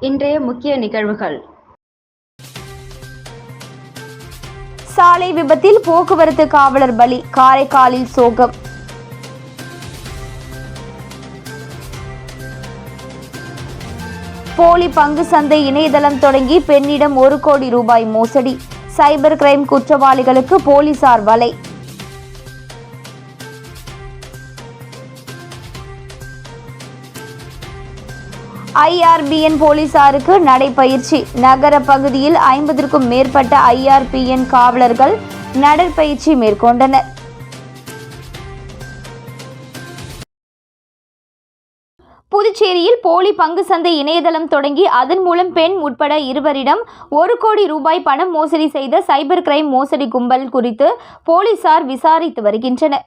இன்றைய முக்கிய நிகழ்வுகள். சாலை விபத்தில் போக்குவரத்து காவலர் பலி காரைக்காலில் சோகம். போலி பங்கு சந்தை இணையதளம் தொடங்கி பெண்ணிடம் ஒரு கோடி ரூபாய் மோசடி. சைபர் கிரைம் குற்றவாளிகளுக்கு போலீசார் வலை. ஐஆர்பிஎன் போலீசாருக்கு நடைபயிற்சி. நகர பகுதியில் ஐம்பதற்கும் மேற்பட்ட ஐஆர்பிஎன் காவலர்கள் நடைப்பயிற்சி மேற்கொண்டனர். புதுச்சேரியில் போலி பங்கு சந்தை இணையதளம் தொடங்கி அதன் மூலம் பெண் உட்பட இருவரிடம் ஒரு கோடி ரூபாய் பணம் மோசடி செய்த சைபர் கிரைம் மோசடி கும்பல் குறித்து போலீசார் விசாரித்து வருகின்றனர்.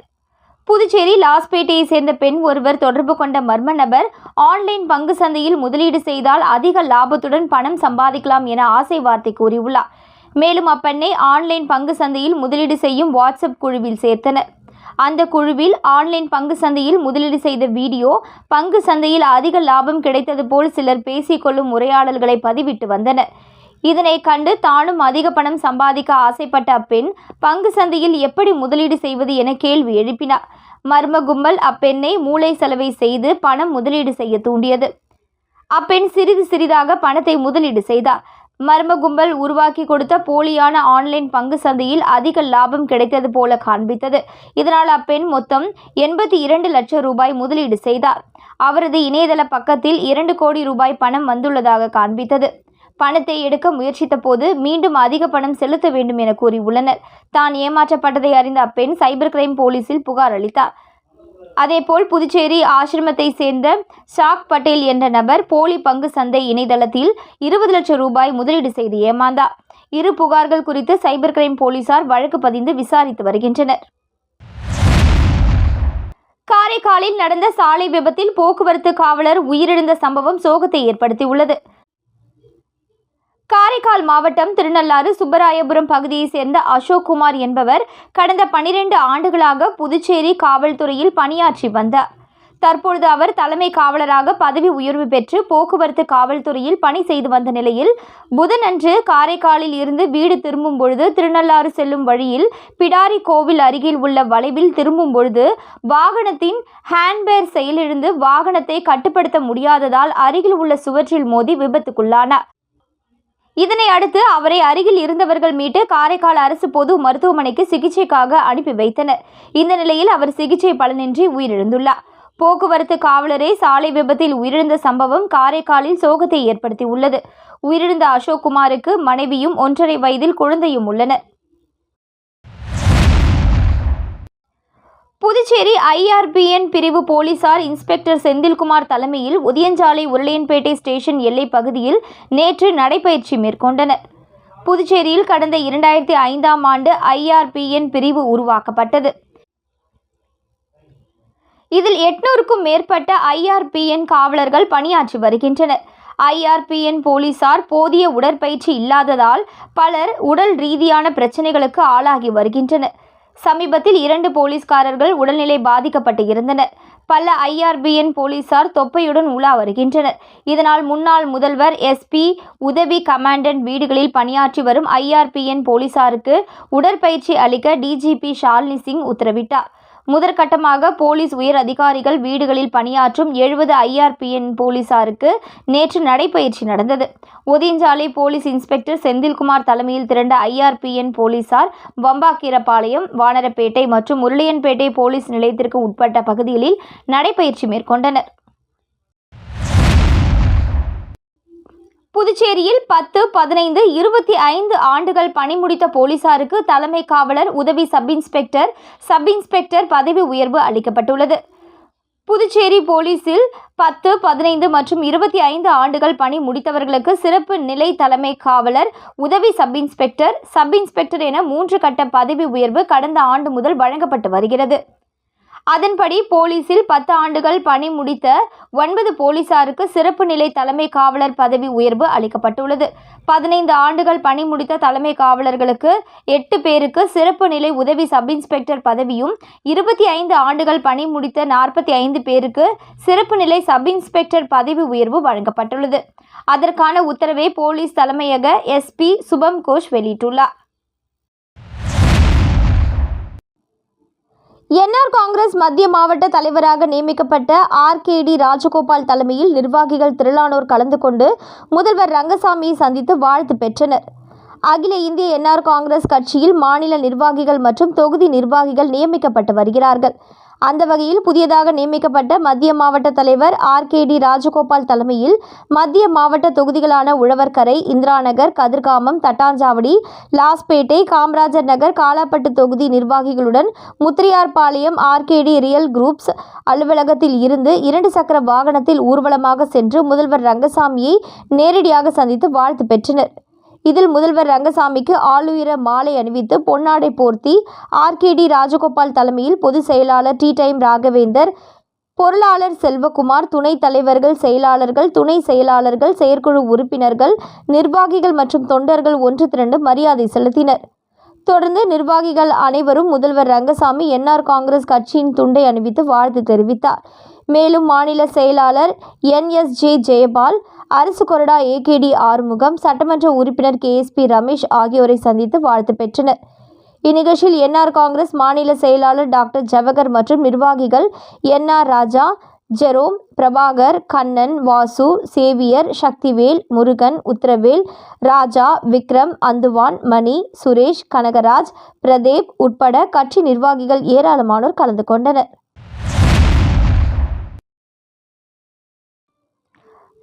புதுச்சேரி லாஸ்பேட்டையை சேர்ந்த பெண் ஒருவர் தொடர்பு கொண்ட மர்ம நபர் ஆன்லைன் பங்கு சந்தையில் முதலீடு செய்தால் அதிக லாபத்துடன் பணம் சம்பாதிக்கலாம் என ஆசை வார்த்தை கூறியுள்ளார். மேலும் அப்பெண்ணை ஆன்லைன் பங்கு சந்தையில் முதலீடு செய்யும் வாட்ஸ்அப் குழுவில் சேர்த்தனர். அந்த குழுவில் ஆன்லைன் பங்கு சந்தையில் முதலீடு செய்த வீடியோ பங்கு சந்தையில் அதிக லாபம் கிடைத்தது போல் சிலர் பேசிக்கொள்ளும் உரையாடல்களை பதிவிட்டு வந்தனர். இதனை கண்டு தானும் அதிக பணம் சம்பாதிக்க ஆசைப்பட்ட அப்பெண் பங்கு சந்தையில் எப்படி முதலீடு செய்வது என கேள்வி எழுப்பினார். மர்ம கும்பல் அப்பெண்ணை மூளை செலவை செய்து பணம் முதலீடு செய்ய தூண்டியது. அப்பெண் சிறிது சிறிதாக பணத்தை முதலீடு செய்தார். மர்ம கும்பல் உருவாக்கி கொடுத்த போலியான ஆன்லைன் பங்கு சந்தையில் அதிக லாபம் கிடைத்தது போல காண்பித்தது. இதனால் அப்பெண் மொத்தம் எண்பத்தி இரண்டு லட்சம் ரூபாய் முதலீடு செய்தார். அவரது இணையதள பக்கத்தில் இரண்டு கோடி ரூபாய் பணம் வந்துள்ளதாக காண்பித்தது. பணத்தை எடுக்க முயற்சித்த போது மீண்டும் அதிக பணம் செலுத்த வேண்டும் என கூறியுள்ளனர் தான் ஏமாற்றப்பட்டதை அறிந்த அப்பெண் சைபர் கிரைம் போலீசில் புகார் அளித்தார். அதேபோல் புதுச்சேரி ஆசிரமத்தை சேர்ந்த ஷாக் பட்டேல் என்ற நபர் போலி பங்கு சந்தை இணையதளத்தில் இருபது லட்சம் ரூபாய் முதலீடு செய்து ஏமாந்தார். இரு புகார்கள் குறித்து சைபர் கிரைம் போலீசார் வழக்கு பதிந்து விசாரித்து வருகின்றனர். காரைக்காலில் நடந்த சாலை விபத்தில் போக்குவரத்து காவலர் உயிரிழந்த சம்பவம் சோகத்தை ஏற்படுத்தியுள்ளது. காரைக்கால் மாவட்டம் திருநள்ளாறு சுப்பராயபுரம் பகுதியைச் சேர்ந்த அசோக்குமார் என்பவர் கடந்த பனிரெண்டு ஆண்டுகளாக புதுச்சேரி காவல்துறையில் பணியாற்றி வந்தார். தற்பொழுது அவர் தலைமை காவலராக பதவி உயர்வு பெற்று போக்குவரத்து காவல்துறையில் பணி செய்து வந்த நிலையில் புதனன்று காரைக்காலில் இருந்து வீடு திரும்பும் பொழுது திருநள்ளாறு செல்லும் வழியில் பிடாரி கோவில் அருகில் உள்ள வளைவில் திரும்பும் பொழுது வாகனத்தின் ஹேண்ட்பேர் செயலிழந்து வாகனத்தை கட்டுப்படுத்த முடியாததால் அருகில் உள்ள சுவற்றில் மோதி விபத்துக்குள்ளானார். இதனை அடுத்து அவரை அருகில் இருந்தவர்கள் மீட்டு காரைக்கால் அரசு பொது மருத்துவமனைக்கு சிகிச்சைக்காக அனுப்பி வைத்தனர். இந்த நிலையில் அவர் சிகிச்சை பலனின்றி உயிரிழந்துள்ளார். போக்குவரத்து காவலரே சாலை விபத்தில் உயிரிழந்த சம்பவம் காரைக்காலில் சோகத்தை ஏற்படுத்தியுள்ளது. உயிரிழந்த அசோக்குமாருக்கு மனைவியும் ஒன்றரை வயதில் குழந்தையும் உள்ளனர். புதுச்சேரி ஐஆர்பிஎன் பிரிவு போலீசார் இன்ஸ்பெக்டர் செந்தில்குமார் தலைமையில் உதியஞ்சாலை உருளையன்பேட்டை ஸ்டேஷன் எல்லை பகுதியில் நேற்று நடைபயிற்சி மேற்கொண்டனர். புதுச்சேரியில் கடந்த இரண்டாயிரத்தி ஐந்தாம் ஆண்டு ஐஆர்பிஎன் பிரிவு உருவாக்கப்பட்டது. இதில் எட்நூறுக்கும் மேற்பட்ட ஐஆர்பிஎன் காவலர்கள் பணியாற்றி வருகின்றனர். ஐஆர்பிஎன் போலீசார் போதிய உடற்பயிற்சி இல்லாததால் பலர் உடல் ரீதியான பிரச்சனைகளுக்கு ஆளாகி வருகின்றனர். சமீபத்தில் இரண்டு போலீஸ்காரர்கள் உடல்நிலை பாதிக்கப்பட்டு இருந்தனர். பல ஐஆர்பிஎன் போலீசார் தொப்பையுடன் உலா வருகின்றனர். இதனால் முன்னாள் முதல்வர் எஸ்பி உதவி கமாண்டன்ட் வீடுகளில் பணியாற்றி வரும் ஐஆர்பிஎன் போலீசாருக்கு உடற்பயிற்சி அளிக்க டிஜிபி ஷாலினி சிங் உத்தரவிட்டார். முதற்கட்டமாக போலீஸ் உயர் அதிகாரிகள் வீடுகளில் பணியாற்றும் எழுபது ஐஆர்பிஎன் போலீசாருக்கு நேற்று நடைபயிற்சி நடந்தது. ஒதியஞ்சாலை போலீஸ் இன்ஸ்பெக்டர் செந்தில்குமார் தலைமையில் திரண்ட ஐஆர்பிஎன் போலீசார் வம்பாக்கீரப்பாளையம் வானரப்பேட்டை மற்றும் முருளியன்பேட்டை போலீஸ் நிலையத்திற்கு உட்பட்ட பகுதிகளில் நடைபயிற்சி மேற்கொண்டனர். புதுச்சேரியில் பத்து பதினைந்து இருபத்தி ஐந்து ஆண்டுகள் பணி முடித்த போலீசாருக்கு தலைமை காவலர் உதவி சப் இன்ஸ்பெக்டர் சப் இன்ஸ்பெக்டர் பதவி உயர்வு அளிக்கப்பட்டுள்ளது. புதுச்சேரி போலீஸில் பத்து பதினைந்து மற்றும் இருபத்தி ஐந்து ஆண்டுகள் பணி முடித்தவர்களுக்கு சிறப்பு நிலை தலைமை காவலர் உதவி சப் இன்ஸ்பெக்டர் சப் இன்ஸ்பெக்டர் என மூன்று கட்ட பதவி உயர்வு கடந்த ஆண்டு முதல் வழங்கப்பட்டு வருகிறது. அதன்படி போலீசில் பத்து ஆண்டுகள் பணி முடித்த ஒன்பது போலீசாருக்கு சிறப்பு நிலை தலைமை காவலர் பதவி உயர்வு அளிக்கப்பட்டுள்ளது. பதினைந்து ஆண்டுகள் பணி முடித்த தலைமை காவலர்களுக்கு எட்டு பேருக்கு சிறப்பு நிலை உதவி சப் இன்ஸ்பெக்டர் பதவியும் இருபத்தி ஐந்து ஆண்டுகள் பணி முடித்த நாற்பத்தி ஐந்து பேருக்கு சிறப்பு நிலை சப் இன்ஸ்பெக்டர் பதவி உயர்வு வழங்கப்பட்டுள்ளது. அதற்கான உத்தரவை போலீஸ் தலைமையக எஸ்பி சுபம் கோஷ் வெளியிட்டுள்ளார். என்ஆர் காங்கிரஸ் மத்திய மாவட்ட தலைவராக நியமிக்கப்பட்ட ஆர் கே டி ராஜகோபால் தலைமையில் நிர்வாகிகள் திரளானோர் கலந்து கொண்டு முதல்வர் ரங்கசாமியை சந்தித்து வாழ்த்து பெற்றனர். அகில இந்திய என்ஆர் காங்கிரஸ் கட்சியில் மாநில நிர்வாகிகள் மற்றும் தொகுதி நிர்வாகிகள் நியமிக்கப்பட்டு வருகிறார்கள். அந்த வகையில் புதியதாக நியமிக்கப்பட்ட மத்திய மாவட்ட தலைவர் ஆர் கே டி ராஜகோபால் தலைமையில் மத்திய மாவட்ட தொகுதிகளான உழவர்கரை இந்திரா நகர் கதிர்காமம் தட்டாஞ்சாவடி லாஸ்பேட்டை காமராஜர் நகர் காலாப்பட்டு தொகுதி நிர்வாகிகளுடன் முத்திரையார்பாளையம் ஆர்கேடி ரியல் குரூப்ஸ் அலுவலகத்தில் இருந்து இரண்டு சக்கர வாகனத்தில் ஊர்வலமாக சென்று முதல்வர் ரங்கசாமியை நேரடியாக சந்தித்து வாழ்த்து பெற்றனர். இதில் முதல்வர் ரங்கசாமிக்கு ஆளுயர மாலை அணிவித்து பொன்னாடை போர்த்தி ஆர்கேடி ராஜகோபால் தலைமையில் பொதுச் செயலாளர் டி டைம் ராகவேந்தர் பொருளாளர் செல்வகுமார் துணைத் தலைவர்கள் செயலாளர்கள் துணை செயலாளர்கள் செயற்குழு உறுப்பினர்கள் நிர்வாகிகள் மற்றும் தொண்டர்கள் ஒன்று திரண்டு மரியாதை செலுத்தினர். தொடர்ந்து நிர்வாகிகள் அனைவரும் முதல்வர் ரங்கசாமி என்ஆர் காங்கிரஸ் கட்சியின் துண்டை அணிவித்து வாழ்த்து தெரிவித்தார். மேலும் மாநில செயலாளர் என்எஸ்ஜே ஜெயபால் அரசு கொறடா ஏகேடி ஆறுமுகம் சட்டமன்ற உறுப்பினர் கேஎஸ்பி ரமேஷ் ஆகியோரை சந்தித்து வாழ்த்து பெற்றனர். இந்நிகழ்ச்சியில் என்ஆர் காங்கிரஸ் மாநில செயலாளர் டாக்டர் ஜவகர் மற்றும் நிர்வாகிகள் N R Raja Jerome Prabhakar Kannan Vasu Xavier Sakthivel Murugan Utharavel Raja Vikram Anthuvan Mani Suresh Kanagaraj Pradeep உட்பட கட்சி நிர்வாகிகள் ஏராளமானோர் கலந்து கொண்டனர்.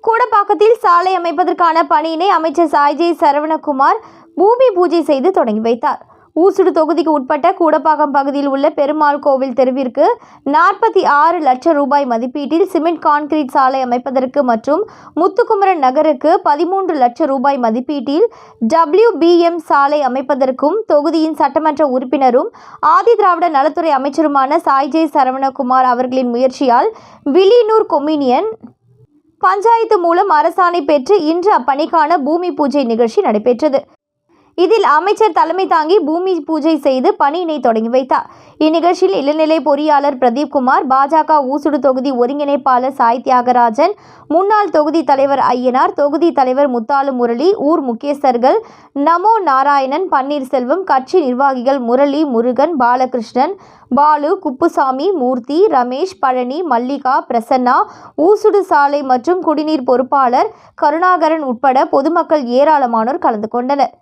கூடப்பாக்கத்தில் சாலை அமைப்பதற்கான பணியினை அமைச்சர் சாய்ஜே சரவணகுமார் பூமி பூஜை செய்து தொடங்கி வைத்தார். ஊசுடு தொகுதிக்கு உட்பட்ட கூடப்பாக்கம் பகுதியில் உள்ள பெருமாள் கோவில் தெருவிற்கு நாற்பத்தி ஆறு லட்சம் ரூபாய் மதிப்பீட்டில் சிமெண்ட் கான்கிரீட் சாலை அமைப்பதற்கு மற்றும் முத்துக்குமரன் நகருக்கு பதிமூன்று லட்சம் ரூபாய் மதிப்பீட்டில் டபிள்யூபிஎம் சாலை அமைப்பதற்கும் தொகுதியின் சட்டமன்ற உறுப்பினரும் ஆதி திராவிட நலத்துறை அமைச்சருமான சாய்ஜே சரவணகுமார் அவர்களின் முயற்சியால் விலினூர் கொமினியன் பஞ்சாயத்து மூலம் அரசாணை பெற்று இன்று அப்பணிக்கான பூமி பூஜை நிகழ்ச்சி நடைபெற்றது. இதில் அமைச்சர் தலைமை தாங்கி பூமி பூஜை செய்து பணியினை தொடங்கி வைத்தார். இந்நிகழ்ச்சியில் இளநிலை பொறியாளர் பிரதீப்குமார் பாஜக ஊசுடு தொகுதி ஒருங்கிணைப்பாளர் சாய் தியாகராஜன் முன்னாள் தொகுதி தலைவர் ஐயனார் தொகுதி தலைவர் முத்தாலு முரளி ஊர் முக்கியஸ்தர்கள் நமோ நாராயணன் பன்னீர்செல்வம் கட்சி நிர்வாகிகள் முரளி முருகன் பாலகிருஷ்ணன் பாலு குப்புசாமி மூர்த்தி ரமேஷ் பழனி மல்லிகா பிரசன்னா ஊசுடு சாலை மற்றும் குடிநீர் பொறுப்பாளர் கருணாகரன் உட்பட பொதுமக்கள் ஏராளமானோர் கலந்து கொண்டனர்.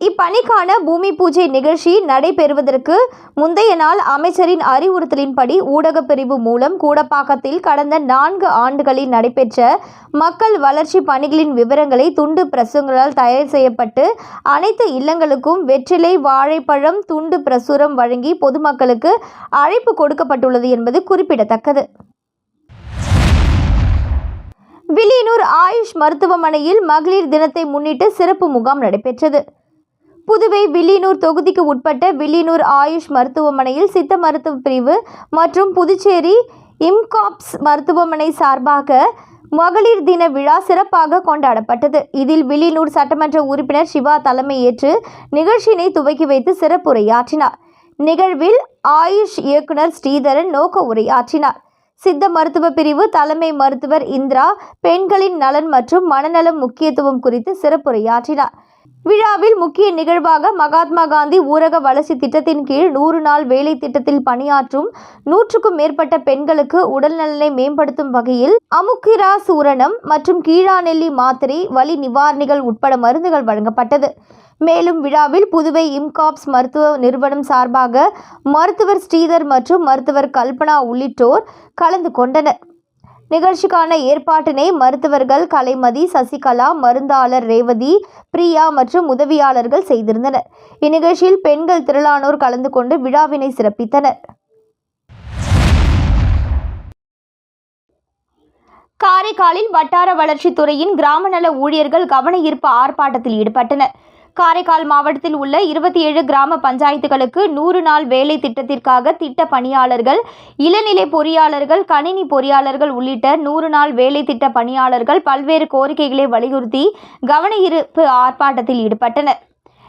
இப்பணிக்கான பூமி பூஜை நிகழ்ச்சி நடைபெறுவதற்கு முந்தைய நாள் அமைச்சரின் அறிவுறுத்தலின்படி ஊடகப் பிரிவு மூலம் கூடப்பாக்கத்தில் கடந்த நான்கு ஆண்டுகளில் நடைபெற்ற மக்கள் வளர்ச்சி பணிகளின் விவரங்களை துண்டு பிரசுரங்களால் தயார் செய்யப்பட்டு அனைத்து இல்லங்களுக்கும் வெற்றிலை வாழைப்பழம் துண்டு பிரசுரம் வழங்கி பொதுமக்களுக்கு அழைப்பு கொடுக்கப்பட்டுள்ளது என்பது குறிப்பிடத்தக்கது. வில்லியனூர் ஆயுஷ் மருத்துவமனையில் மகளிர் தினத்தை முன்னிட்டு சிறப்பு முகாம் நடைபெற்றது. புதுவை வில்லியனூர் தொகுதிக்கு உட்பட்ட வில்லியனூர் ஆயுஷ் மருத்துவமனையில் சித்த மருத்துவ பிரிவு மற்றும் புதுச்சேரி இம்காப்ஸ் மருத்துவமனை சார்பாக மகளிர் தின விழா சிறப்பாக கொண்டாடப்பட்டது. இதில் வில்லியனூர் சட்டமன்ற உறுப்பினர் சிவா தலைமையேற்று நிகழ்ச்சியினை துவக்கி வைத்து சிறப்புரையாற்றினார். நிகழ்வில் ஆயுஷ் இயக்குனர் ஸ்ரீதரன் நோக்க உரையாற்றினார். சித்த மருத்துவ பிரிவு தலைமை மருத்துவர் இந்திரா பெண்களின் நலன் மற்றும் மனநலம் முக்கியத்துவம் குறித்து சிறப்புரையாற்றினார். விழாவில் முக்கிய நிகழ்வாக மகாத்மா காந்தி ஊரக வளர்ச்சி திட்டத்தின் கீழ் நூறு நாள் வேலை திட்டத்தில் பணியாற்றும் நூற்றுக்கும் மேற்பட்ட பெண்களுக்கு உடல்நலனை மேம்படுத்தும் வகையில் அமுக்கிரா சூரணம் மற்றும் கீழாநெல்லி மாத்திரை வலி நிவாரணிகள் உட்பட மருந்துகள் வழங்கப்பட்டது. மேலும் விழாவில் புதுவை இம்காப்ஸ் மருத்துவ நிறுவனம் சார்பாக மருத்துவர் ஸ்ரீதர் மற்றும் மருத்துவர் கல்பனா உள்ளிட்டோர் கலந்து கொண்டனர். நிகழ்ச்சிக்கான ஏற்பாட்டினை மருத்துவர்கள் கலைமதி சசிகலா மருந்தாளர் ரேவதி பிரியா மற்றும் உதவியாளர்கள் செய்திருந்தனர். இந்நிகழ்ச்சியில் பெண்கள் திரளானோர் கலந்து கொண்டு விழாவினை சிறப்பித்தனர். காரைக்காலில் வட்டார வளர்ச்சித்துறையின் கிராம நல ஊழியர்கள் கவன ஈர்ப்பு ஆர்ப்பாட்டத்தில் ஈடுபட்டனர். காரைக்கால் மாவட்டத்தில் உள்ள இருபத்தி ஏழு கிராம பஞ்சாயத்துகளுக்கு நூறு நாள் வேலை திட்டத்திற்காக திட்ட பணியாளர்கள் இளநிலை பொறியாளர்கள் கணினி பொறியாளர்கள் உள்ளிட்ட நூறு நாள் வேலை திட்ட பணியாளர்கள் பல்வேறு கோரிக்கைகளை வலியுறுத்தி கவன ஈர்ப்பு ஆர்ப்பாட்டத்தில் ஈடுபட்டனர்.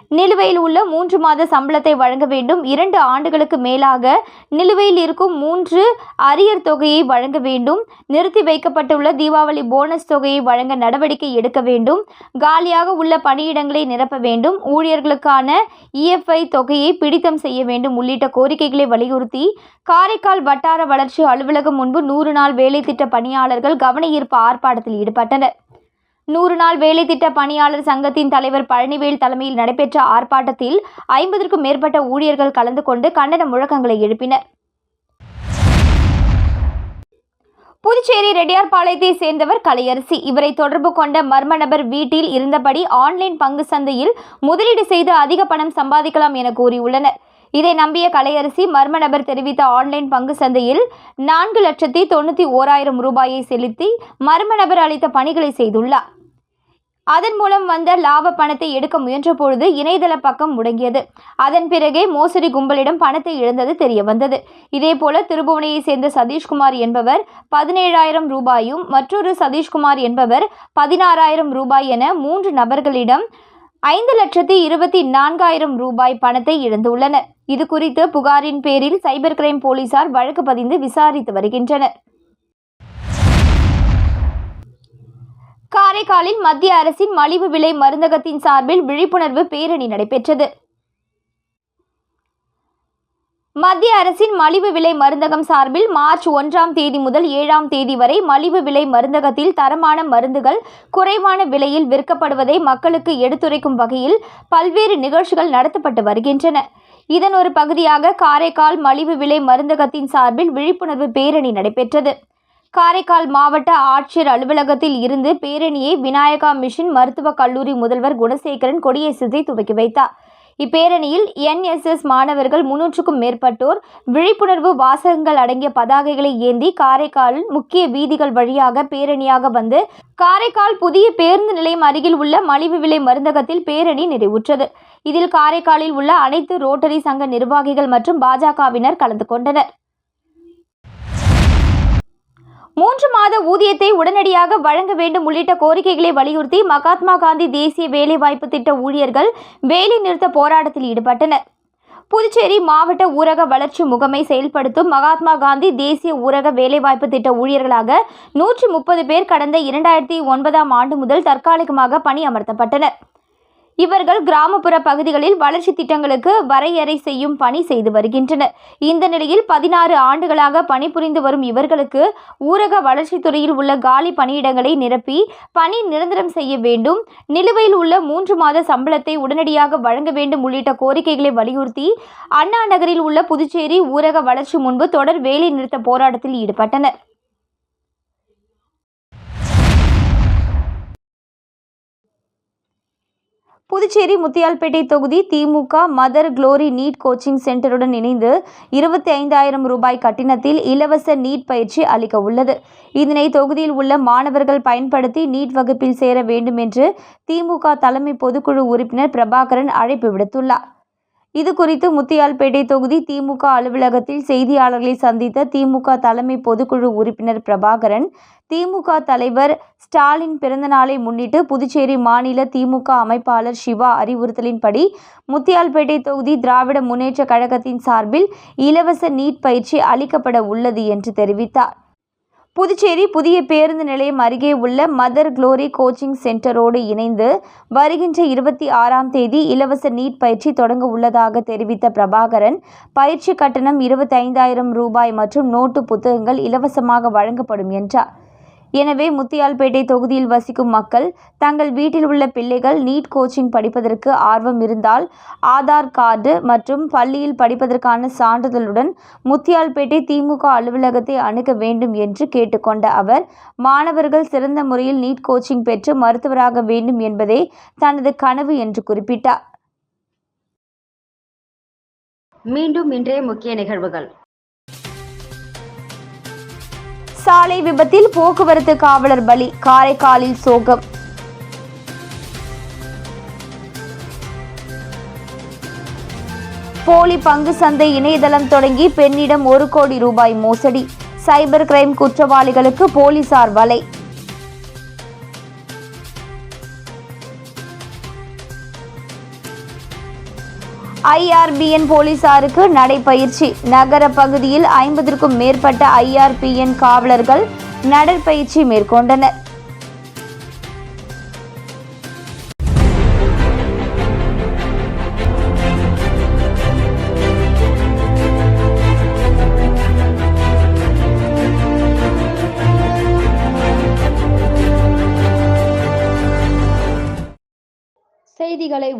நிலுவையில் உள்ள மூன்று மாத சம்பளத்தை வழங்க வேண்டும். இரண்டு ஆண்டுகளுக்கு மேலாக நிலுவையில் இருக்கும் மூன்று அரியர் தொகையை வழங்க வேண்டும். நிறுத்தி வைக்கப்பட்டுள்ள தீபாவளி போனஸ் தொகையை வழங்க நடவடிக்கை எடுக்க வேண்டும். காலியாக உள்ள பணியிடங்களை நிரப்ப வேண்டும். ஊழியர்களுக்கான இஎஃப்ஐ தொகையை பிடித்தம் செய்ய வேண்டும் உள்ளிட்ட கோரிக்கைகளை வலியுறுத்தி காரைக்கால் வட்டார வளர்ச்சி அலுவலகம் முன்பு நூறு நாள் வேலை திட்ட பணியாளர்கள் கவன ஈர்ப்பு ஆர்ப்பாட்டத்தில் ஈடுபட்டனர். நூறு நாள் வேலை திட்ட பணியாளர் சங்கத்தின் தலைவர் பழனிவேல் தலைமையில் நடைபெற்ற ஆர்ப்பாட்டத்தில் ஐம்பதற்கும் மேற்பட்ட ஊழியர்கள் கலந்து கொண்டு கண்டன முழக்கங்களை எழுப்பினர். புதுச்சேரி ரெட்டியார்பாளையத்தை சேர்ந்தவர் கலையரசி. இவரை தொடர்பு கொண்ட மர்ம நபர் வீட்டில் இருந்தபடி ஆன்லைன் பங்கு சந்தையில் முதலீடு செய்து அதிக பணம் சம்பாதிக்கலாம் என கூறியுள்ளனர். இதை நம்பிய கலையரசி மர்ம நபர் தெரிவித்த ஆன்லைன் பங்கு சந்தையில் நான்கு லட்சத்தி தொண்ணூற்றி ஓராயிரம் ரூபாயை செலுத்தி மர்ம நபர் அளித்த பணிகளை செய்துள்ளார். அதன் மூலம் வந்த லாப பணத்தை எடுக்க முயன்ற பொழுது இணையதள பக்கம் முடங்கியது. அதன் பிறகே மோசடி கும்பலிடம் பணத்தை இழந்தது தெரிய வந்தது இதேபோல திருபுவனையை சேர்ந்த சதீஷ்குமார் என்பவர் பதினேழாயிரம் ரூபாயும் மற்றொரு சதீஷ்குமார் என்பவர் பதினாறாயிரம் ரூபாய் என மூன்று நபர்களிடம் ஐந்து லட்சத்தி இருபத்தி நான்காயிரம் ரூபாய் பணத்தை இழந்துள்ளனர். இது குறித்து புகாரின் பேரில் சைபர் கிரைம் போலீசார் வழக்கு பதிந்து விசாரித்து வருகின்றனர். காரைக்காலில் மத்திய அரசின் மலிவு விலை மருந்தகத்தின் சார்பில் விழிப்புணர்வு பேரணி நடைபெற்றது. மத்திய அரசின் மலிவு விலை மருந்தகம் சார்பில் மார்ச் ஒன்றாம் தேதி முதல் ஏழாம் தேதி வரை மலிவு விலை மருந்தகத்தில் தரமான மருந்துகள் குறைவான விலையில் விற்கப்படுவதை மக்களுக்கு எடுத்துரைக்கும் வகையில் பல்வேறு நிகழ்ச்சிகள் நடத்தப்பட்டு வருகின்றன. இதன் ஒரு பகுதியாக காரைக்கால் மலிவு விலை மருந்தகத்தின் சார்பில் விழிப்புணர்வு பேரணி நடைபெற்றது. காரைக்கால் மாவட்ட ஆட்சியர் அலுவலகத்தில் இருந்து பேரணியை விநாயகா மிஷன் மருத்துவக் கல்லூரி முதல்வர் குணசேகரன் கொடியேற்றத்தை துவக்கி வைத்தார். இப்பேரணியில் என்எஸ்எஸ் மாணவர்கள் முன்னூற்றுக்கும் மேற்பட்டோர் விழிப்புணர்வு வாசகங்கள் அடங்கிய பதாகைகளை ஏந்தி காரைக்காலின் முக்கிய வீதிகள் வழியாக பேரணியாக வந்து காரைக்கால் புதிய பேருந்து நிலையம் அருகில் உள்ள மலிவு விலை மருந்தகத்தில் பேரணி நிறைவுற்றது. இதில் காரைக்காலில் உள்ள அனைத்து ரோட்டரி சங்க நிர்வாகிகள் மற்றும் பாஜகவினர் கலந்து கொண்டனர். மூன்று மாத ஊதியத்தை உடனடியாக வழங்க வேண்டும் உள்ளிட்ட கோரிக்கைகளை வலியுறுத்தி மகாத்மா காந்தி தேசிய வேலைவாய்ப்பு திட்ட ஊழியர்கள் வேலை நிறுத்த போராட்டத்தில் ஈடுபட்டனர். புதுச்சேரி மாவட்ட ஊரக வளர்ச்சி முகமை செயல்படுத்தும் மகாத்மா காந்தி தேசிய ஊரக வேலைவாய்ப்பு திட்ட ஊழியர்களாக நூற்றி முப்பது பேர் கடந்த இரண்டாயிரத்தி ஒன்பதாம் ஆண்டு முதல் தற்காலிகமாக பணி அமர்த்தப்பட்டனர் இவர்கள் கிராமப்புற பகுதிகளில் வளர்ச்சி திட்டங்களுக்கு வரையறை செய்யும் பணி செய்து வருகின்றனர். இந்த நிலையில் பதினாறு ஆண்டுகளாக பணிபுரிந்து வரும் இவர்களுக்கு ஊரக வளர்ச்சித்துறையில் உள்ள காலி பணியிடங்களை நிரப்பி பணி நிரந்தரம் செய்ய வேண்டும் நிலுவையில் உள்ள மூன்று மாத சம்பளத்தை உடனடியாக வழங்க வேண்டும் உள்ளிட்ட கோரிக்கைகளை வலியுறுத்தி அண்ணா நகரில் உள்ள புதுச்சேரி ஊரக வளர்ச்சி முன்பு தொடர் வேலை நிறுத்த போராட்டத்தில் ஈடுபட்டனர். புதுச்சேரி முத்தியால்பேட்டை தொகுதி திமுக மதர் குளோரி நீட் கோச்சிங் சென்டருடன் இணைந்து இருபத்தி ஐந்தாயிரம் ரூபாய் கட்டணத்தில் இலவச நீட் பயிற்சி அளிக்க உள்ளது. இதனை தொகுதியில் உள்ள மாணவர்கள் பயன்படுத்தி நீட் வகுப்பில் சேர வேண்டும் என்று திமுக தலைமை பொதுக்குழு உறுப்பினர் பிரபாகரன் அழைப்பு விடுத்துள்ளார். இது குறித்து முத்தியால்பேட்டை தொகுதி திமுக அலுவலகத்தில் செய்தியாளர்களை சந்தித்த திமுக தலைமை பொதுக்குழு உறுப்பினர் பிரபாகரன் திமுக தலைவர் ஸ்டாலின் பிறந்தநாளை முன்னிட்டு புதுச்சேரி மாநில திமுக அமைப்பாளர் சிவா அறிவுறுத்தலின்படி முத்தியால்பேட்டை தொகுதி திராவிட முன்னேற்ற கழகத்தின் சார்பில் இலவச நீட் பயிற்சி அளிக்கப்பட உள்ளது என்று தெரிவித்தார். புதுச்சேரி புதிய பேருந்து நிலையம் அருகே உள்ள மதர் குளோரி கோச்சிங் சென்டரோடு இணைந்து வருகின்ற இருபத்தி ஆறாம் தேதி இலவச நீட் பயிற்சி தொடங்க உள்ளதாக தெரிவித்த பிரபாகரன் பயிற்சி கட்டணம் இருபத்தைந்தாயிரம் ரூபாய் மற்றும் நோட்டு புத்தகங்கள் இலவசமாக வழங்கப்படும் என்றார். எனவே முத்தியால்பேட்டை தொகுதியில் வசிக்கும் மக்கள் தங்கள் வீட்டில் உள்ள பிள்ளைகள் நீட் கோச்சிங் படிப்பதற்கு ஆர்வம் இருந்தால் ஆதார் கார்டு மற்றும் பள்ளியில் படிப்பதற்கான சான்றிதழுடன் முத்தியால்பேட்டை திமுக அலுவலகத்தை அணுக வேண்டும் என்று கேட்டுக்கொண்ட அவர் மாணவர்கள் சிறந்த முறையில் நீட் கோச்சிங் பெற்று மருத்துவராக வேண்டும் என்பதே தனது கனவு என்று குறிப்பிட்டார். மீண்டும் இன்றைய முக்கிய நிகழ்வுகள். சாலை விபத்தில் போக்குவரத்து காவலர் பலி காரைக்காலில் சோகம். போலி பங்கு சந்தை இணையதளம் தொடங்கி பெண்ணிடம் ஒரு கோடி ரூபாய் மோசடி. சைபர் கிரைம் குற்றவாளிகளுக்கு போலீசார் வலை. ஐஆர்பிஎன் போலீசாருக்கு நடைபயிற்சி. நகர பகுதியில் ஐம்பதற்கும் மேற்பட்ட ஐஆர்பிஎன் காவலர்கள் நடைப்பயிற்சி மேற்கொண்டனர்.